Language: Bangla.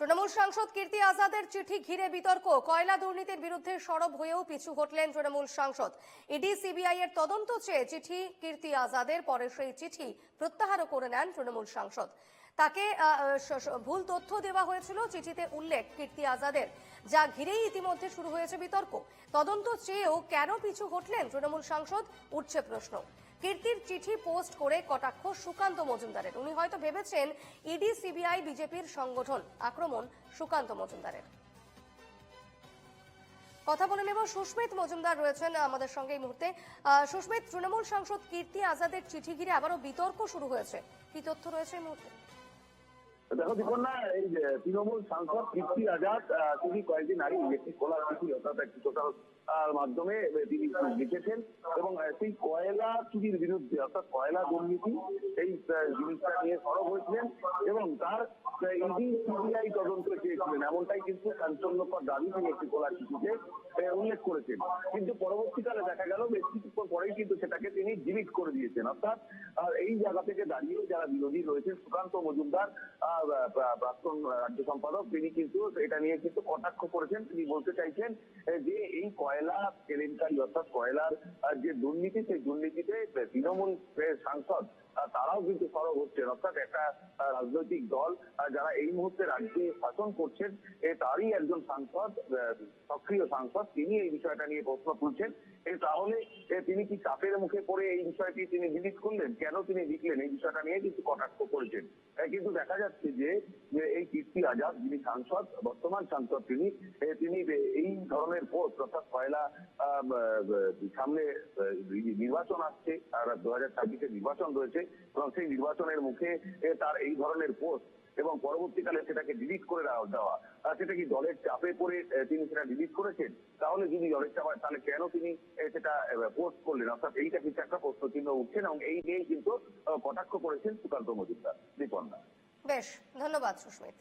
তৃণমূল সাংসদ কীর্তি আজাদের চিঠি ঘিরে বিতর্ক। কয়লা দুর্নীতির বিরুদ্ধে সরব হয়েও পিছু হটলেন তৃণমূল সাংসদ। ইডি, সিবিআই এর তদন্ত চেয়ে চিঠি কীর্তি আজাদের, পরে সেই চিঠি প্রত্যাহারও করে নেন তৃণমূল সাংসদ। তাকে ভুল তথ্য দেওয়া হয়েছিল। চিঠিতে উল্লেখ, কীর্তি আজাদের, যা ঘিরেই ইতিমধ্যে শুরু হয়েছে বিতর্ক। তদন্ত চেয়েও কেন পিছু হটলেন তৃণমূল সাংসদ, উঠছে প্রশ্ন। কীর্তির চিঠি পোস্ট করে কটাক্ষ সুকান্ত মজুমদারের। উনি হয়তো ভেবেছেন ইডি, সিবিআই, বিজেপির সংগঠন। আক্রমণ সুকান্ত মজুমদারের। কথা বলে নেব, সুস্মিত মজুমদার রয়েছেন আমাদের সঙ্গে এই মুহূর্তে। সুস্মিত, তৃণমূল সাংসদ কীর্তি আজাদের চিঠি ঘিরে আবারও বিতর্ক শুরু হয়েছে। কি তথ্য রয়েছে এই মুহূর্তে? দেখো দীপন্না এই যে তৃণমূল সাংসদ আজাদ তিনি কয়েকদিন আগে ইলেকট্রিক কলার অর্থাৎ একটি টোটাল মাধ্যমে তিনি লিখেছেন এবং সেই কয়লা চুরির বিরুদ্ধে, অর্থাৎ কয়লা দুর্নীতি এই জিনিসটা নিয়ে সরব হয়েছিলেন এবং তার ইডি সিবিআই তদন্ত চেয়েছিলেন। এমনটাই কিন্তু দাবি তিনি একটি চিঠিতে উল্লেখ করেছেন। কিন্তু পরবর্তীকালে দেখা গেল, বেশ পরেই কিন্তু সেটাকে তিনি ডিলিট করে দিয়েছেন। অর্থাৎ এই জায়গা থেকে দাঁড়িয়ে যারা বিরোধী রয়েছেন, সুকান্ত মজুমদার প্রাক্তন রাজ্য সম্পাদক, তিনি কিন্তু এটা নিয়ে কিন্তু কটাক্ষ করেছেন। তিনি বলতে চাইছেন যে এই কয়লা কেলেঙ্কারি, অর্থাৎ কয়লার যে দুর্নীতি, সেই দুর্নীতিতে তৃণমূল সাংসদ তারাও কিন্তু সরব হচ্ছেন। অর্থাৎ একটা রাজনৈতিক দল যারা এই মুহূর্তে রাজ্যে শাসন করছেন তারই একজন সাংসদ সক্রিয় সাংসদ, তিনি এই বিষয়টা নিয়ে প্রশ্ন তুলছেন। তাহলে তিনি কি চাপের মুখে পড়ে এই বিষয়টি তিনি ডিলিট করলেন? কেন তিনি লিখলেন এই বিষয়টা নিয়ে কিন্তু কটাক্ষ করেছেন। কিন্তু দেখা যাচ্ছে যে এই কীর্তি আজাদ যিনি সাংসদ বর্তমান সাংসদ তিনি তিনি এই ধরনের পোস্ট অর্থাৎ আহ, সামনে নির্বাচন আসছে আর দু হাজার ছাব্বিশে নির্বাচন রয়েছে এবং সেই নির্বাচনের মুখে তার এই ধরনের পোস্ট এবং পরবর্তীকালে সেটাকে ডিলিট করে দেওয়া। সেটা কি দলের চাপে পড়ে তিনি সেটা ডিলিট করেছেন? তাহলে যদি দলের চাপ তাহলে কেন তিনি সেটা পোস্ট করলেন? অর্থাৎ এইটা কিন্তু একটা প্রশ্ন চিহ্ন উঠছেন এবং এই নিয়েই কিন্তু কটাক্ষ করেছেন সুকান্ত মজুমদার দীপন্না বেশ, ধন্যবাদ সুস্মিত।